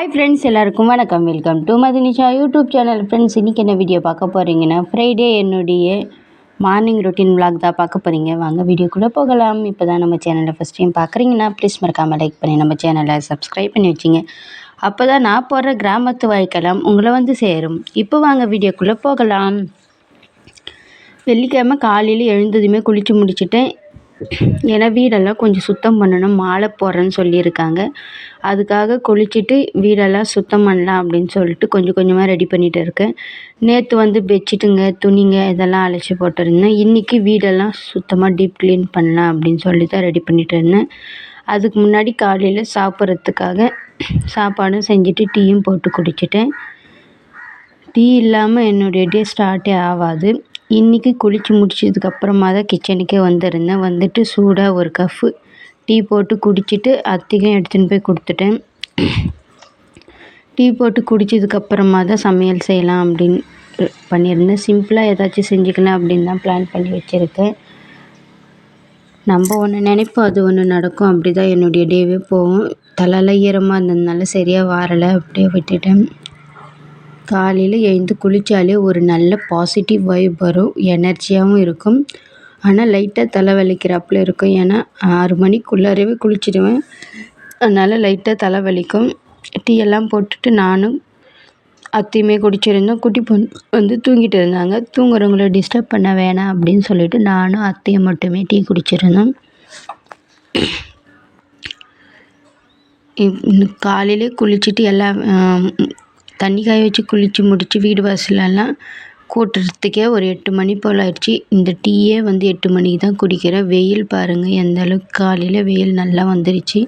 Hi friends எல்லாருக்கும் வணக்கம். Welcome to Madhinisha YouTube channel friends இன்றைக்கி என்ன வீடியோ பார்க்க போகிறீங்கன்னா ஃப்ரைடே என்னுடைய மார்னிங் ரொட்டீன் விளாக் தான் பார்க்க போகிறீங்க வாங்க வீடியோக்குள்ளே போகலாம். இப்போ தான் நம்ம சேனலை ஃபஸ்ட் டைம் பார்க்குறீங்கன்னா ப்ளீஸ் மறக்காமல் லைக் பண்ணி நம்ம சேனலை சப்ஸ்கிரைப் பண்ணி வச்சிங்க. அப்போ தான் நான் போடுற கிராமத்து வாய்க்கெல்லாம் உங்களை வந்து சேரும். இப்போ வாங்க வீடியோக்குள்ளே போகலாம். வெள்ளிக்கிழமை காலையில் எழுந்ததுமே குளித்து முடிச்சுட்டேன். ஏன்னா வீடெல்லாம் கொஞ்சம் சுத்தம் பண்ணணும் மாலை போடுறேன்னு சொல்லியிருக்காங்க. அதுக்காக குளிச்சுட்டு வீடெல்லாம் சுத்தம் பண்ணலாம் அப்படின்னு சொல்லிட்டு கொஞ்சம் கொஞ்சமாக ரெடி பண்ணிகிட்டு இருக்கேன். நேற்று வந்து பெட்ஷீட்டுங்க துணிங்க இதெல்லாம் அழைச்சி போட்டிருந்தேன். இன்றைக்கி வீடெல்லாம் சுத்தமாக டீப் க்ளீன் பண்ணலாம் அப்படின்னு சொல்லி தான் ரெடி பண்ணிகிட்டு இருந்தேன். அதுக்கு முன்னாடி காலையில் சாப்பிட்றதுக்காக சாப்பாடும் செஞ்சுட்டு டீயும் போட்டு குடிச்சிட்டேன். டீ இல்லாமல் என்னுடைய டே ஸ்டார்ட்டே ஆகாது. இன்றைக்கி குளித்து முடிச்சதுக்கப்புறமா தான் கிச்சனுக்கே வந்திருந்தேன். வந்துட்டு சூடாக ஒரு கஃப்பு டீ போட்டு குடிச்சிட்டு அத்தைக்கும் எடுத்துன்னு போய் கொடுத்துட்டேன். டீ போட்டு குடித்ததுக்கப்புறமா தான் சமையல் செய்யலாம் அப்படின்னு பண்ணியிருந்தேன். சிம்பிளாக ஏதாச்சும் செஞ்சுக்கலாம் அப்படின்னு தான் பிளான் பண்ணி வச்சுருக்கேன். நம்ம ஒன்று நினைப்போம் அது ஒன்று நடக்கும். அப்படி தான் என்னுடைய டேவே போகும். தலையில் ஈரமாக இருந்ததுனால சரியாக வாரலை. அப்படியே விட்டுட்டேன். காலையில் எழுந்து குளித்தாலே ஒரு நல்ல பாசிட்டிவ் வைப் வரும். எனர்ஜியாகவும் இருக்கும். ஆனால் லைட்டாக தலை வலிக்கிறாப்புல இருக்கும். ஏன்னா ஆறு மணிக்குள்ளாரவே குளிச்சிடுவேன். அதனால் லைட்டாக தலை வலிக்கும். டீ எல்லாம் போட்டுட்டு நானும் அத்தையுமே குடிச்சிருந்தோம். குட்டி பொண்ணு வந்து தூங்கிட்டு இருந்தாங்க. தூங்குறவங்கள டிஸ்டர்ப் பண்ண வேணாம் அப்படின்னு சொல்லிட்டு நானும் அத்தையும் மட்டுமே டீ குடிச்சிருந்தோம். காலையிலே குளிச்சுட்டு எல்லாம் தண்ணி காய வச்சு குளித்து முடித்து வீடு வாசலெல்லாம் கூட்டுறதுக்கே ஒரு எட்டு மணி போல் ஆயிடுச்சு. இந்த டீயே வந்து எட்டு மணிக்கு தான் குடிக்கிறேன் வெயில் பாருங்கள் எந்த அளவுக்கு காலையில் வெயில் நல்லா வந்துருச்சு.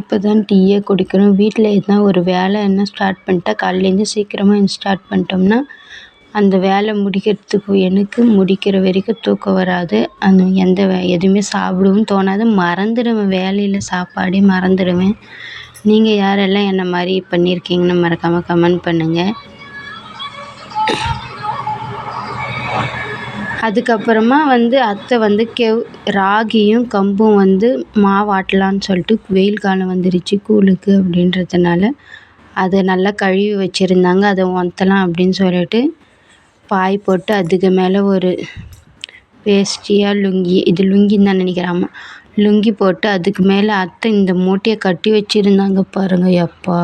இப்போ தான் டீயே குடிக்கிறோம். வீட்டில் எதுனா ஒரு வேலை என்ன ஸ்டார்ட் பண்ணிட்டா காலையிலேருந்து சீக்கிரமாக ஸ்டார்ட் பண்ணிட்டோம்னா அந்த வேலை முடிக்கிறதுக்கு எனக்கு முடிக்கிற வரைக்கும் தூக்கம் வராது. அந்த எந்த வே எதுவுமே சாப்பிடவும் தோணாது. மறந்துடுவேன். வேலையில் சாப்பாடே மறந்துடுவேன். நீங்கள் யாரெல்லாம் என்ன மாதிரி பண்ணியிருக்கீங்கன்னு மறக்காமல் கமெண்ட் பண்ணுங்கள் அதுக்கப்புறமா வந்து அத்தை வந்து கெவ் ராகியும் கம்பும் வந்து மாவாட்டலான்னு சொல்லிட்டு வெயில் காலம் வந்துருச்சு கூழுக்கு அப்படின்றதுனால அதை நல்லா கழுவி வச்சுருந்தாங்க. அதை ஒத்தலாம் அப்படின்னு சொல்லிட்டு பாய் போட்டு அதுக்கு மேலே ஒரு வேஷ்டியாக லுங்கி இது லுங்கின்னு தான் நினைக்கிறேன். ஆமாம் லுங்கி போட்டு அதுக்கு மேலே அத்தை இந்த மூட்டையை கட்டி வச்சுருந்தாங்க பாருங்கள் எப்பா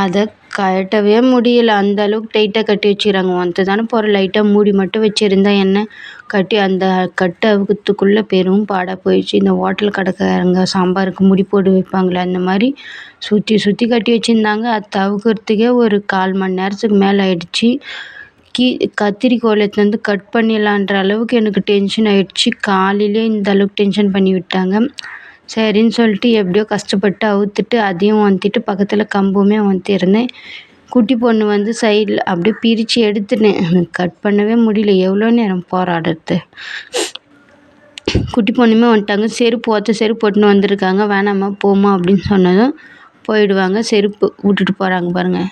அதை கட்டவே முடியல. அந்த அளவுக்கு டைட்டாக கட்டி வச்சுக்கிறாங்க. ஒன்று தானே போகிற லைட்டாக மூடி மட்டும் வச்சுருந்தா என்ன? கட்டி அந்த கட்டு அவுக்கிறதுக்குள்ளே பெரும் பாடாக போயிடுச்சு. இந்த ஹோட்டல் கடைக்காரங்க சாம்பாருக்கு முடி போட்டு வைப்பாங்களே அந்த மாதிரி சுற்றி சுற்றி கட்டி வச்சுருந்தாங்க. அதை அவுக்கிறதுக்கே ஒரு கால் மணி நேரத்துக்கு மேலே ஆயிடுச்சு. கீ கத்திரிக்கோல் எடுத்துன்னு வந்து கட் பண்ணிடலான்ற அளவுக்கு எனக்கு டென்ஷன் ஆகிடுச்சி காலையிலே இந்த அளவுக்கு டென்ஷன் பண்ணி விட்டாங்க. சரின்னு சொல்லிட்டு எப்படியோ கஷ்டப்பட்டு அவுத்துட்டு அதையும் வந்துட்டு பக்கத்தில் கம்புமே வந்துருந்தேன் குட்டி பொண்ணு வந்து சைடில் அப்படியே பிரித்து எடுத்துட்டேன். எனக்கு கட் பண்ணவே முடியல. எவ்வளோ நேரம் போராடுறது? குட்டி பொண்ணுமே வந்துட்டாங்க. செருப்பு ஒத்த செருப்பு போட்டுன்னு வந்திருக்காங்க. வேணாம்மா போம்மா அப்படின்னு சொன்னதும் போயிடுவாங்க. செருப்பு விட்டுட்டு போகிறாங்க பாருங்கள்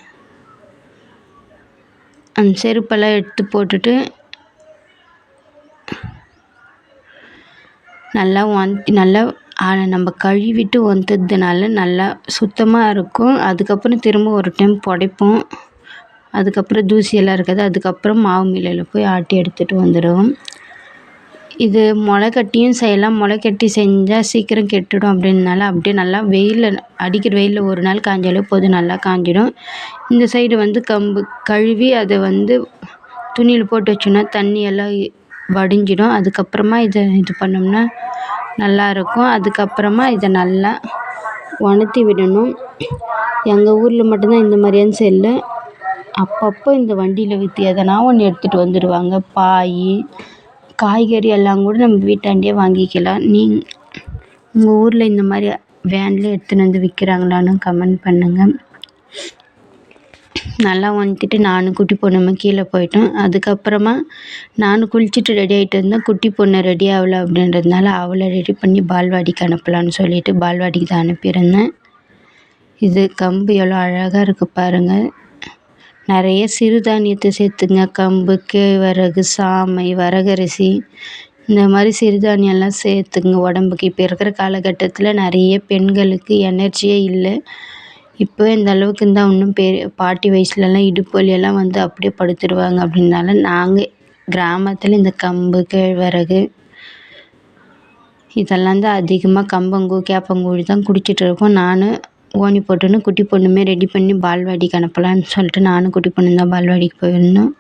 அந்த செருப்பெல்லாம் எடுத்து போட்டுட்டு நல்லா ஒன் நல்லா நம்ம கழுவிட்டு ஒந்ததுனால நல்லா சுத்தமாக இருக்கும். அதுக்கப்புறம் திரும்ப ஒரு டைம் புடைப்போம். அதுக்கப்புறம் தூசியெல்லாம் இருக்காது. அதுக்கப்புறம் மாவு மில்லில் போய் ஆட்டி எடுத்துகிட்டு வந்துடுவோம். இது முளைக்கட்டியும் செய்யலாம். முளைக்கட்டி கட்டி செஞ்சால் சீக்கிரம் கெட்டுடும் அப்படின்னால அப்படியே நல்லா வெயிலில் அடிக்கிற வெயிலில் ஒரு நாள் காஞ்சாலே போதும் நல்லா காஞ்சிடும். இந்த சைடு வந்து கம்பு கழுவி அதை வந்து துணியில் போட்டு வச்சோன்னா தண்ணி எல்லாம் வடிஞ்சிடும். அதுக்கப்புறமா இதை இது பண்ணோம்னா நல்லாயிருக்கும் அதுக்கப்புறமா இதை நல்லா உணர்த்தி விடணும். எங்கள் ஊரில் மட்டும்தான் இந்த மாதிரியான செல்லு அப்பப்போ இந்த வண்டியில் விற்று எதனா ஒன்று எடுத்துகிட்டு வந்துடுவாங்க பாய் காய்கறி எல்லாம் கூட நம்ம வீட்டாண்டே வாங்கிக்கலாம். நீங் உங்கள் ஊரில் இந்த மாதிரி வேனில் எடுத்துன்னு வந்து விற்கிறாங்களான்னு கமெண்ட் பண்ணுங்கள் நல்லா வந்துட்டு நானும் குட்டி பொண்ணுமே கீழே போயிட்டோம். அதுக்கப்புறமா நானும் குளிச்சுட்டு ரெடி ஆகிட்டு இருந்தேன். குட்டி பொண்ணு ரெடி ஆகலை அப்படின்றதுனால அவளை ரெடி பண்ணி பால்வாடிக்கு அனுப்பலான்னு சொல்லிட்டு பால்வாடிக்கு தான் அனுப்பியிருந்தேன். இது கம்பு எவ்வளோ அழகாக இருக்குது பாருங்கள் நிறைய சிறுதானியத்தை சேர்த்துங்க. கம்பு கேழ்வரகு சாமை வரகரிசி. இந்த மாதிரி சிறுதானியம்லாம் சேர்த்துங்க. உடம்புக்கு இப்போ இருக்கிற காலகட்டத்தில் நிறைய பெண்களுக்கு எனர்ஜியே இல்லை. இப்போ இந்த அளவுக்கு இருந்தால் இன்னும் பெ பாட்டி வயசுலலாம் இடுப்பு வலியெல்லாம் வந்து அப்படியே படுத்துடுவாங்க அப்படின்னால நாங்கள் கிராமத்தில் இந்த கம்பு கேழ்வரகு இதெல்லாம் தான் அதிகமாக கம்பங்கூ கேப்பங்கூழ் தான் குடிச்சிட்டு இருக்கோம். நான் ஓனி போட்டுன்னு குட்டி பொண்ணுமே ரெடி பண்ணி பால்வாடிக்கு அனுப்பலான்னு சொல்லிட்டு நானும் குட்டி பொண்ணு தான் பால்வாடிக்கு போயிருந்தோம்.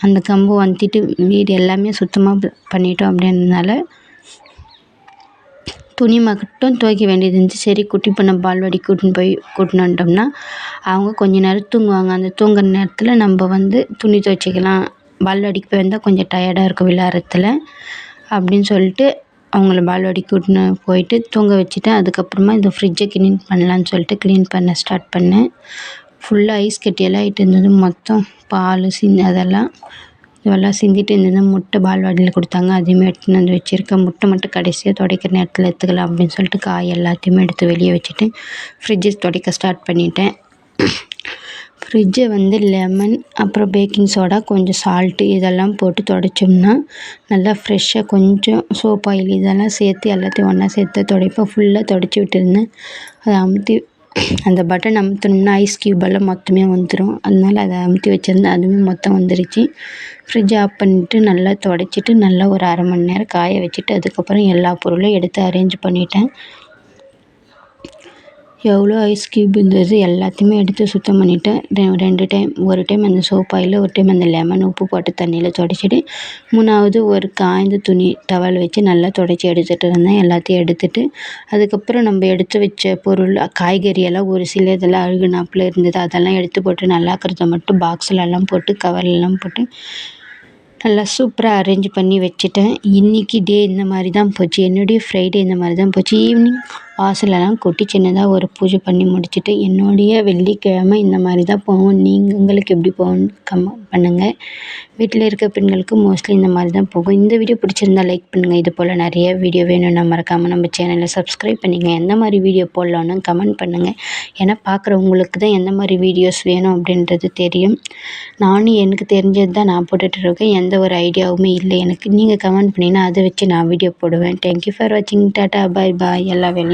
அந்த கம்பு வந்துட்டு வீடு எல்லாமே சுத்தமாக பண்ணிட்டோம் அப்படின்றதுனால துணி மட்டும் துவைக்க வேண்டியது இருந்துச்சு. சரி குட்டி பொண்ணை பால்வாடி கூட்டின்னு போய் கூட்டின்னு வந்துட்டோம்னா அவங்க கொஞ்ச நேரம் தூங்குவாங்க. அந்த தூங்குற நேரத்தில் நம்ம வந்து துணி துவைச்சிக்கலாம். பால்வாடிக்கு போயிருந்தால் கொஞ்சம் டயர்டாக இருக்கும் விளாட்றதுல அப்படின்னு சொல்லிட்டு அவங்கள பால்வாடிக்கு கூட்டின்னு போயிட்டு தூங்க வச்சுட்டேன். அதுக்கப்புறமா இந்த ஃப்ரிட்ஜை க்ளீன் பண்ணலான்னு சொல்லிட்டு க்ளீன் பண்ண ஸ்டார்ட் பண்ணேன். ஃபுல்லாக ஐஸ் கட்டியெல்லாம் ஆகிட்டு இருந்தது. மொத்தம் பால் சிந்தி அதெல்லாம் இதெல்லாம் சிந்திட்டு இருந்தது. முட்டை பால்வாடியில் கொடுத்தாங்க. அதையுமே எடுத்துன்னு வந்து வச்சுருக்கேன். முட்டை மட்டும் கடைசியாக துடைக்கிற நேரத்தில் எடுத்துக்கலாம் அப்படின்னு சொல்லிட்டு காய் எல்லாத்தையுமே எடுத்து வெளியே வச்சுட்டு ஃப்ரிட்ஜை துடைக்க ஸ்டார்ட் பண்ணிட்டேன். ஃப்ரிட்ஜை வந்து லெமன் அப்புறம் பேக்கிங் சோடா கொஞ்சம் சால்ட்டு இதெல்லாம் போட்டு துடைச்சோம்னா நல்லா ஃப்ரெஷ்ஷாக கொஞ்சம் சோப் ஆயில் இதெல்லாம் சேர்த்து எல்லாத்தையும் ஒன்றா சேர்த்து துடைப்பேன் ஃபுல்லாக துடைச்சி விட்டுருந்தேன். அதை அமுத்தி அந்த பட்டன் அமுத்தினோம்னா ஐஸ் க்யூபெல்லாம் மொத்தமே வந்துடும் அதனால அதை அமுத்தி வச்சுருந்தேன். அதுவுமே மொத்தம் வந்துருச்சு. ஃப்ரிட்ஜ் ஆஃப் பண்ணிவிட்டு நல்லா துடைச்சிட்டு நல்லா ஒரு அரை மணி நேரம் காய வச்சுட்டு அதுக்கப்புறம் எல்லா பொருளும் எடுத்து அரேஞ்ச் பண்ணிட்டேன். எவ்வளோ ஐஸ் க்யூப் இருந்தது எல்லாத்தையுமே எடுத்து சுத்தம் பண்ணிவிட்டேன் ரெ ரெண்டு டைம் ஒரு டைம் அந்த சோப் ஆயில் ஒரு டைம் அந்த லெமன் உப்பு போட்டு தண்ணியில் துடச்சிட்டு மூணாவது ஒரு காய்ந்த துணி டவல் வச்சு நல்லா துடச்சி எடுத்துகிட்டு இருந்தேன். எல்லாத்தையும் எடுத்துட்டு அதுக்கப்புறம் நம்ம எடுத்து வச்ச பொருள் காய்கறி எல்லாம் ஒரு சில இதெல்லாம் அழுகுனாப்பில் இருந்தது. அதெல்லாம் எடுத்து போட்டு நல்லா இருக்கிறத மட்டும் பாக்ஸ்லெல்லாம் போட்டு கவர்லெல்லாம் போட்டு நல்லா சூப்பராக அரேஞ்ச் பண்ணி வச்சுட்டேன். இன்றைக்கி டே இந்த மாதிரி தான் போச்சு. என்னுடைய ஃப்ரைடே இந்த மாதிரி தான் போச்சு. ஈவினிங் வாசலெல்லாம் கொட்டி சின்னதாக ஒரு பூஜை பண்ணி முடிச்சுட்டு என்னுடைய வெள்ளிக்கிழமை இந்த மாதிரி தான் போகும். நீங்கள் உங்களுக்கு எப்படி போகும்னு கமெண்ட் பண்ணுங்கள் வீட்டில் இருக்க பெண்களுக்கு மோஸ்ட்லி இந்த மாதிரி தான் போகும். இந்த வீடியோ பிடிச்சிருந்தா லைக் பண்ணுங்கள் இது போல் நிறைய வீடியோ வேணும்னா மறக்காமல் நம்ம சேனலை சப்ஸ்கிரைப் பண்ணிங்க. எந்த மாதிரி வீடியோ போடலான்னு கமெண்ட் பண்ணுங்கள் ஏன்னா பார்க்குறவங்களுக்கு தான் எந்த மாதிரி வீடியோஸ் வேணும் அப்படின்றது தெரியும். நானும் எனக்கு தெரிஞ்சது தான் நான் போட்டுட்ருக்கேன் எந்த ஒரு ஐடியாவுமே இல்லை எனக்கு. நீங்கள் கமெண்ட் பண்ணிங்கன்னா அதை வச்சு நான் வீடியோ போடுவேன். தேங்க்யூ ஃபார் வாட்சிங் டாட்டா பாய் பாய் எல்லா வேலையும்